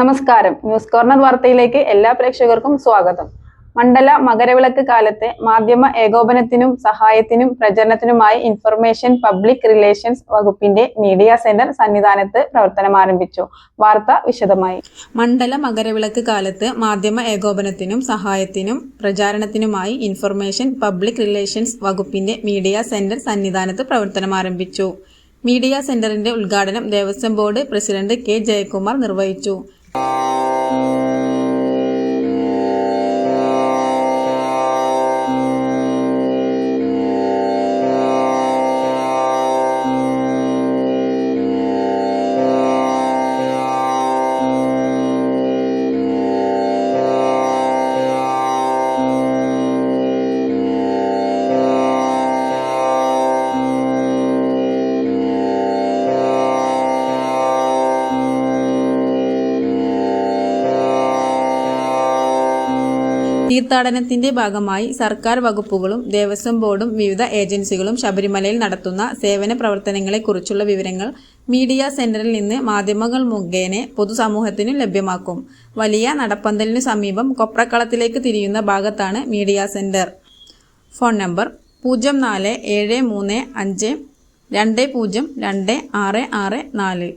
നമസ്കാരം. News corner വാർത്തയിലേക്ക് എല്ലാ പ്രേക്ഷകർക്കും സ്വാഗതം. മണ്ഡല മകരവിളക്ക് കാലത്തെ മാധ്യമ ഏകോപനത്തിനും സഹായത്തിനും പ്രചരണത്തിനുമായി ഇൻഫർമേഷൻ പബ്ലിക് റിലേഷൻസ് വകുപ്പിന്റെ മീഡിയ സെന്റർ സന്നിധാനത്ത് പ്രവർത്തനം ആരംഭിച്ചു. വാർത്ത വിശദമായി. മണ്ഡല മകരവിളക്ക് കാലത്ത് മാധ്യമ ഏകോപനത്തിനും സഹായത്തിനും പ്രചാരണത്തിനുമായി ഇൻഫർമേഷൻ പബ്ലിക് റിലേഷൻസ് വകുപ്പിന്റെ മീഡിയ സെന്റർ സന്നിധാനത്ത് പ്രവർത്തനം ആരംഭിച്ചു. മീഡിയ സെന്ററിന്റെ ഉദ്ഘാടനം Devaswom board president K Jayakumar നിർവഹിച്ചു. Thank you. തീർത്ഥാടനത്തിന്റെ ഭാഗമായി സർക്കാർ വകുപ്പുകളും ദേവസ്വം ബോർഡും വിവിധ ഏജൻസികളും ശബരിമലയിൽ നടത്തുന്ന സേവന പ്രവർത്തനങ്ങളെക്കുറിച്ചുള്ള വിവരങ്ങൾ മീഡിയ സെന്ററിൽ നിന്ന് മാധ്യമങ്ങൾ മുഖേന പൊതുസമൂഹത്തിനു ലഭ്യമാക്കും. വലിയ നടപ്പന്തലിനു സമീപം കൊപ്രക്കളത്തിലേക്ക് തിരിയുന്ന ഭാഗത്താണ് മീഡിയ സെന്റർ. ഫോൺ നമ്പർ പൂജ്യം നാല് ഏഴ് മൂന്ന് അഞ്ച് രണ്ട് പൂജ്യം രണ്ട് ആറ് ആറ് നാല്.